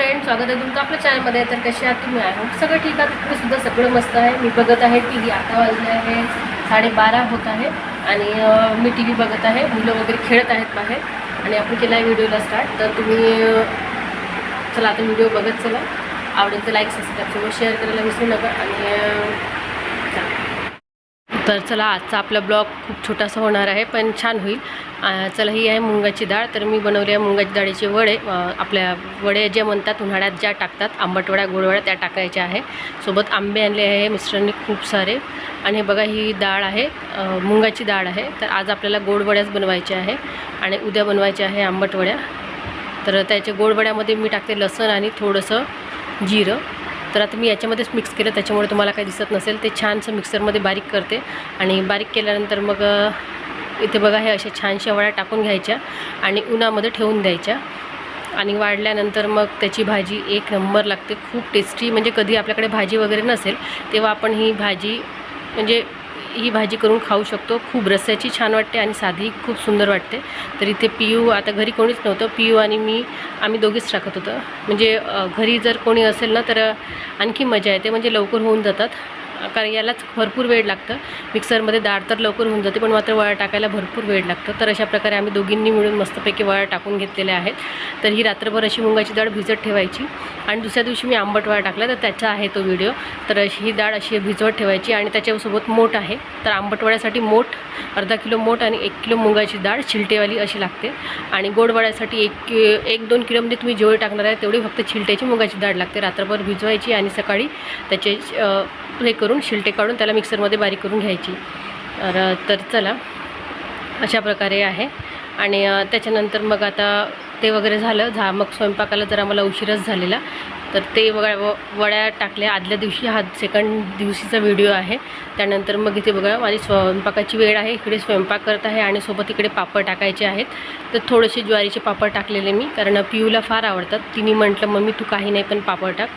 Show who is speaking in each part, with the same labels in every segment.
Speaker 1: Friend स्वागत आहे तुमचं आपल्या चॅनलमध्ये तर कसे आहात तुम्ही? आहे सगळं ठीक आहे. तिकडे सुद्धा सगळं मस्त आहे. मी बघत आहे टी व्ही आता वाजले आहे साडेबारा होत आहे आणि मी टी व्ही बघत आहे. मुलं वगैरे खेळत आहेत बाहेर आणि आपण केला आहे व्हिडिओला स्टार्ट तर तुम्ही चला आता व्हिडिओ बघत चला. आवडेल तर लाईक सबस्क्राईब सोबत शेअर करायला विसरू नका आणि चला. तर चला आजचा आपला ब्लॉग खूप छोटासा होणार आहे पण छान होईल. चला ही आहे मुंगाची डाळ. तर मी बनवली आहे मुंगाची डाळीचे वडे. आपल्या वडे जे म्हणतात उन्हाळ्यात ज्या टाकतात आंबटवड्या गोडवड्या त्या टाकायच्या आहे. सोबत आंबे आणले आहे मिस्टरांनी खूप सारे. आणि हे बघा ही डाळ आहे. मुंगाची डाळ आहे. तर आज आपल्याला गोडवड्याच बनवायच्या आहे आणि उद्या बनवायच्या आहे आंबटवड्या. तर त्याच्या गोडवड्यामध्ये मी टाकते लसण आणि थोडंसं जिरं. तर आता मी याच्यामध्येच मिक्स केलं त्याच्यामुळे तुम्हाला काही दिसत नसेल. ते छानसं मिक्सरमध्ये बारीक करते आणि बारीक केल्यानंतर मग इथे बघा हे अशा छानशा वड्या टाकून घ्यायच्या आणि उन्हामध्ये ठेवून द्यायच्या. आणि वाढल्यानंतर मग त्याची भाजी एक नंबर लागते खूप टेस्टी म्हणजे कधी आपल्याकडे भाजी वगैरे नसेल तेव्हा आपण ही भाजी म्हणजे ही भाजी करून खाऊ शकतो. खूप रस्याची छान वाटते आणि साधी खूप सुंदर वाटते. तर इथे पियू आता घरी कोणीच नव्हतं. पियू आणि मी आम्ही दोघीच टाकत होतं. म्हणजे घरी जर कोणी असेल ना तर आणखी मजा येते. म्हणजे लवकर होऊन जातात. कारण यालाच भरपूर वेळ लागतं. मिक्सरमध्ये डाळ तर लवकर होऊन जाते पण मात्र वळा टाकायला भरपूर वेळ लागतं. तर अशा प्रकारे आम्ही दोघींनी मिळून मस्तपैकी वळा टाकून घेतलेल्या आहेत. तर ही रात्रभर अशी मुंगाची डाळ भिजत ठेवायची. आणि दुसऱ्या दिवशी मी आंबटवाळा टाकला तर त्याचा आहे तो व्हिडिओ. तर अशी ही डाळ अशी भिजवत ठेवायची आणि त्याच्यासोबत मोठ आहे. तर आंबटवाड्यासाठी मोठ अर्धा किलो मोठ आणि एक किलो मुगाची डाळ छिलटेवाली अशी लागते. आणि गोडवाड्यासाठी एक कि एक दोन किलोमध्ये म्हणजे तुम्ही जेवढे टाकणार आहे तेवढी फक्त छिलट्याची मुगाची डाळ लागते. रात्रभर भिजवायची आणि सकाळी त्याचे हे करून शिलटे काढून त्याला मिक्सरमध्ये बारीक करून घ्यायची. तर तर चला अशा प्रकारे आहे. आणि त्याच्यानंतर मग आता ते वगैरे झालं. झा मग स्वयंपाकाला जरा मला उशीरच झालेला. तर ते वगळ्या व वड्या टाकल्या. आदल्या दिवशी हा सेकंड दिवशीचा व्हिडिओ आहे. त्यानंतर मग इथे बघा माझी स्वयंपाकाची वेळ आहे. इकडे स्वयंपाक करत आहे आणि सोबत इकडे पापड टाकायचे आहेत. तर थोडेसे ज्वारीचे पापड टाकलेले मी कारण पियूला फार आवडतात. तिने म्हटलं मम्मी तू काही नाही पण पापड टाक.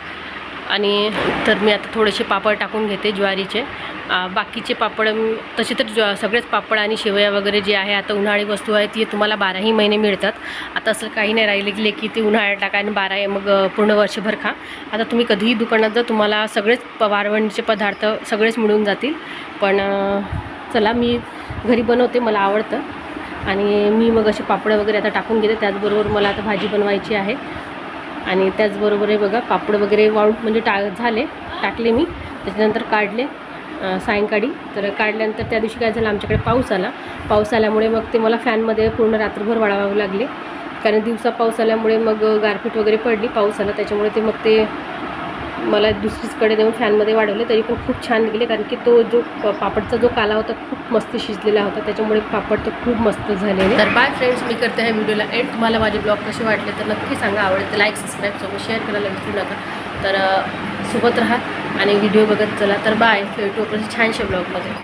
Speaker 1: आणि तर मी आता थोडेसे पापड टाकून घेते ज्वारीचे. बाकीचे पापड तसे तर ज्वा सगळेच पापड आणि शेवया वगैरे जे आहे आता उन्हाळी वस्तू आहे ती तुम्हाला बाराही महिने मिळतात. आता असं काही नाही राहिले गेले की ते उन्हाळ्यात टाका आणि बारा मग पूर्ण वर्षभर खा. आता तुम्ही कधीही दुकानात जा तुम्हाला सगळेच प वारवणीचे पदार्थ सगळेच मिळून जातील. पण चला मी घरी बनवते मला आवडतं. आणि मी मग असे पापड वगैरे आता टाकून घेते त्याचबरोबर मला आता भाजी बनवायची आहे. आणि त्याचबरोबर हे बघा पापड वगैरे वाळून म्हणजे टा झाले टाकले मी. त्याच्यानंतर काढले सायंकाळी. तर काढल्यानंतर त्या दिवशी काय झालं आमच्याकडे पाऊस आला. पाऊस आल्यामुळे मग ते मला फॅनमध्ये पूर्ण रात्रभर वाळवावे लागले. कारण दिवसा पाऊस आल्यामुळे मग गारपीट वगैरे पडली पाऊस आला. त्याच्यामुळे ते मग ते मला दुसरीचकडे देऊन फॅनमध्ये वाढवले तरी पण खूप छान निघले. कारण की तो जो पापडचा जो काला होता खूप मस्त शिजलेला होता. त्याच्यामुळे पापड तर खूप मस्त झालेले. तर बाय फ्रेंड्स मी करते ह्या व्हिडिओला एंड तुम्हाला माझे ब्लॉग कसे वाटले तर नक्की सांगा. आवडेल तर लाईक सबस्क्राईब सोबत शेअर करायला विसरू नका. तर सोबत राहा आणि व्हिडिओ बघत चला. तर बाय भेटू आपण छानशा ब्लॉगमध्ये